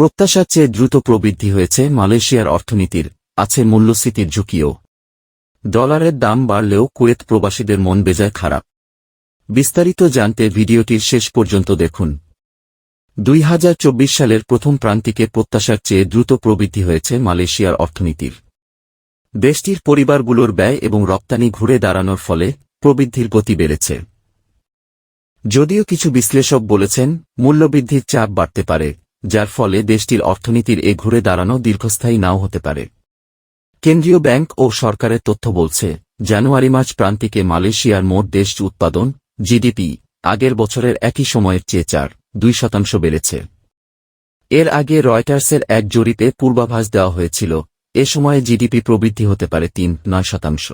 প্রত্যাশার চেয়ে দ্রুত প্রবৃদ্ধি হয়েছে মালয়েশিয়ার অর্থনীতির, আছে মূল্যস্ফীতির ঝুঁকিও। ডলারের দাম বাড়লেও কুয়েত প্রবাসীদের মন বেজায় খারাপ। বিস্তারিত জানতে ভিডিওটির শেষ পর্যন্ত দেখুন। দুই হাজার চব্বিশ সালের প্রথম প্রান্তিকে প্রত্যাশার চেয়ে দ্রুত প্রবৃদ্ধি হয়েছে মালয়েশিয়ার অর্থনীতির। দেশটির পরিবারগুলোর ব্যয় এবং রপ্তানি ঘুরে দাঁড়ানোর ফলে প্রবৃদ্ধির গতি বেড়েছে। যদিও কিছু বিশ্লেষক বলেছেন, মূল্যবৃদ্ধির চাপ বাড়তে পারে। যার ফলে দেশটির অর্থনীতির এ ঘুরে দাঁড়ানো দীর্ঘস্থায়ী নাও হতে পারে। কেন্দ্রীয় ব্যাংক ও সরকারের তথ্য বলছে, জানুয়ারি মার্চ প্রান্তিকে মালয়েশিয়ার মোট দেশ উৎপাদন, জিডিপি, আগের বছরের একই সময়ের চেয়ে চার, দুই শতাংশ বেড়েছে। এর আগে রয়টার্সের এক জরিপে পূর্বাভাস দেওয়া হয়েছিল, এ সময়ে জিডিপি প্রবৃদ্ধি হতে পারে তিন, নয় শতাংশ।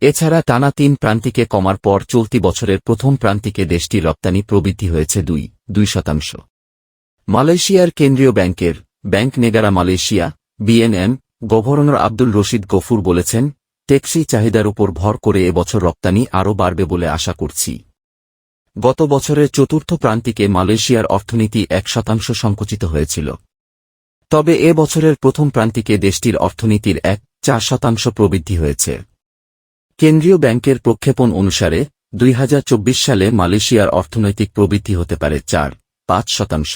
এছাড়া টানা তিন প্রান্তিকে কমার পর চলতি বছরের প্রথম প্রান্তিকে দেশটির রপ্তানি প্রবৃদ্ধি হয়েছে দুই দুই শতাংশ। মালয়েশিয়ার কেন্দ্রীয় ব্যাংকের bank Negara Malaysia, BNM, governor Abdul Rashid Ghafur বলেছেন টেকসই চাহিদার উপর ভর করে এবছর রপ্তানি আরও বাড়বে বলে আশা করছি। গত বছরের চতুর্থ প্রান্তিকে মালয়েশিয়ার অর্থনীতি এক শতাংশ সংকুচিত হয়েছিল। তবে এ বছরের প্রথম প্রান্তিকে দেশটির অর্থনীতির এক চার শতাংশ প্রবৃদ্ধি হয়েছে। কেন্দ্রীয় ব্যাংকের প্রক্ষেপণ অনুসারে দুই হাজার চব্বিশ সালে মালয়েশিয়ার অর্থনৈতিক প্রবৃদ্ধি হতে পারে চার, পাঁচ শতাংশ।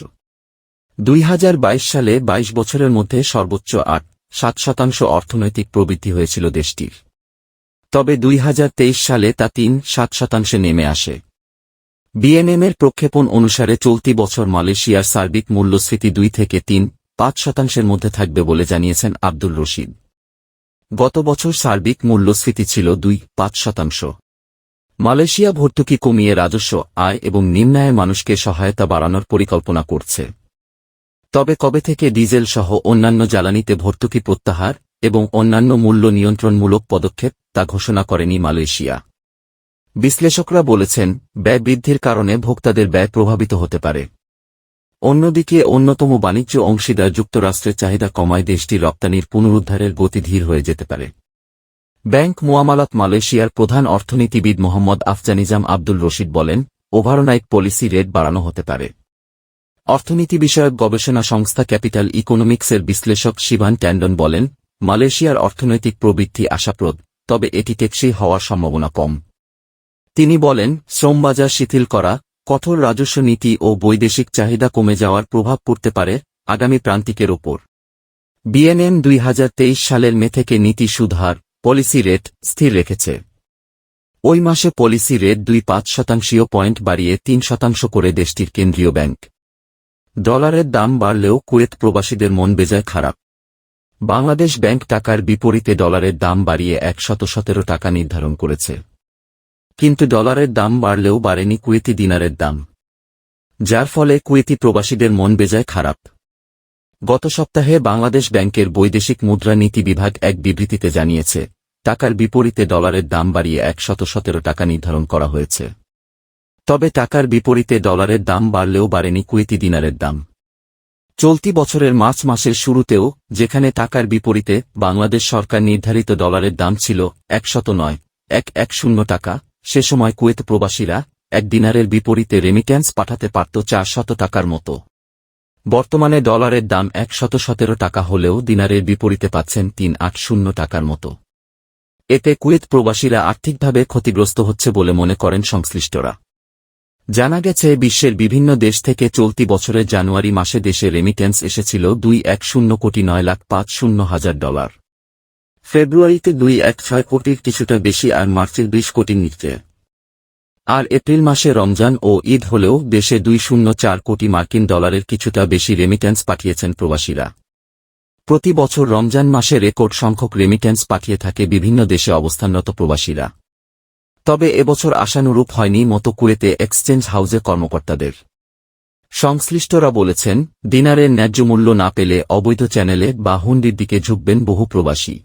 দুই হাজার বাইশ সালে ২২ বছরের মধ্যে সর্বোচ্চ আট, সাত শতাংশ অর্থনৈতিক প্রবৃদ্ধি হয়েছিল দেশটির। তবে দুই হাজার তেইশ সালে তা তিন, সাত শতাংশে নেমে আসে। বিএনএমের প্রক্ষেপণ অনুসারে চলতি বছর মালয়েশিয়ার সার্বিক মূল্যস্ফীতি দুই থেকে তিন, পাঁচ শতাংশের মধ্যে থাকবে বলে জানিয়েছেন আব্দুল রশিদ। গত বছর সার্বিক মূল্যস্ফীতি ছিল দুই, পাঁচ শতাংশ। মালয়েশিয়া ভর্তুকি কমিয়ে রাজস্ব, আয় এবং নিম্নায় মানুষকে সহায়তা বাড়ানোর পরিকল্পনা করছে। তবে কবে থেকে ডিজেল সহ অন্যান্য জ্বালানিতে ভর্তুকি প্রত্যাহার এবং অন্যান্য মূল্য নিয়ন্ত্রণমূলক পদক্ষেপ তা ঘোষণা করেনি মালয়েশিয়া। বিশ্লেষকরা বলেছেন, ব্যয় বৃদ্ধির কারণে ভোক্তাদের ব্যয় প্রভাবিত হতে পারে। অন্যদিকে অন্যতম বাণিজ্য অংশীদার যুক্তরাষ্ট্রের চাহিদা কমায় দেশটির রপ্তানির পুনরুদ্ধারের গতি ধীর হয়ে যেতে পারে। ব্যাংক মোয়ামালাত মালয়েশিয়ার প্রধান অর্থনীতিবিদ মোহাম্মদ আফজানিজাম আব্দুল রশিদ বলেন, ওভারনাইট পলিসি রেট বাড়ানো হতে পারে। অর্থনীতি বিষয়ক গবেষণা সংস্থা ক্যাপিটাল ইকোনমিক্সের বিশ্লেষক শিবান ট্যান্ডন বলেন, মালয়েশিয়ার অর্থনৈতিক প্রবৃদ্ধি আশাপ্রদ, তবে এটি টেকসই হওয়ার সম্ভাবনা কম। তিনি বলেন, শ্রমবাজার শিথিল করা, কঠোর রাজস্ব নীতি ও বৈদেশিক চাহিদা কমে যাওয়ার প্রভাব পড়তে পারে আগামী প্রান্তিকের ওপর। বিএনএম দুই সালের মে থেকে নীতি সুধার, পলিসি রেট স্থির রেখেছে। ওই মাসে পলিসি রেট দুই পাঁচ শতাংশীয় পয়েন্ট বাড়িয়ে তিন শতাংশ করে দেশটির কেন্দ্রীয় ব্যাংক। ডলারের দাম বাড়লেও কুয়েত প্রবাসীদের মন বেজায় খারাপ। বাংলাদেশ ব্যাংক টাকার বিপরীতে ডলারের দাম বাড়িয়ে একশত সতেরো টাকা নির্ধারণ করেছে। কিন্তু ডলারের দাম বাড়লেও বাড়েনি কুয়েতি দিনারের দাম। যার ফলে কুয়েতি প্রবাসীদের মন বেজায় খারাপ। গত সপ্তাহে বাংলাদেশ ব্যাংকের বৈদেশিক মুদ্রানীতি বিভাগ এক বিবৃতিতে জানিয়েছে, টাকার বিপরীতে ডলারের দাম বাড়িয়ে একশত সতেরো টাকা নির্ধারণ করা হয়েছে। তবে টাকার বিপরীতে ডলারের দাম বাড়লেও বাড়েনি কুয়েতি দিনারের দাম। চলতি বছরের মার্চ মাসের শুরুতেও, যেখানে টাকার বিপরীতে বাংলাদেশ সরকার নির্ধারিত ডলারের দাম ছিল একশত নয়, এক এক শূন্য টাকা, সে সময় কুয়েত প্রবাসীরা এক দিনারের বিপরীতে রেমিট্যান্স পাঠাতে পারত চার শত টাকার মতো। বর্তমানে ডলারের দাম একশত সতেরো টাকা হলেও দিনারের বিপরীতে পাচ্ছেন তিন আট শূন্য টাকার মতো। এতে কুয়েত প্রবাসীরা আর্থিকভাবে ক্ষতিগ্রস্ত হচ্ছে বলে মনে করেন সংশ্লিষ্টরা। জানা গেছে, বিশ্বের বিভিন্ন দেশ থেকে চলতি বছরের জানুয়ারি মাসে দেশে রেমিটেন্স এসেছিল দুই এক শূন্য কোটি নয় লাখ পাঁচ শূন্য হাজার ডলার। ফেব্রুয়ারিতে দুই এক ছয় কোটির কিছুটা বেশি আর মার্চের বিশ কোটির নিচে। আর এপ্রিল মাসে রমজান ও ঈদ হলেও দেশে দুই শূন্য চার কোটি মার্কিন ডলারের কিছুটা বেশি রেমিটেন্স পাঠিয়েছেন প্রবাসীরা। প্রতি বছর রমজান মাসে রেকর্ড সংখ্যক রেমিটেন্স পাঠিয়ে থাকে বিভিন্ন দেশে অবস্থানরত প্রবাসীরা। তবে এবছর আশানুরূপ হয়নি মতো কুয়েতে এক্সচেঞ্জ হাউসে কর্মকর্তাদের। সংশ্লিষ্টরা বলেছেন, ডিনারের ন্যায্য মূল্য না পেলে অবৈধ চ্যানেলে বা হুন্ডির দিকে ঝুঁকবেন বহু প্রবাসী।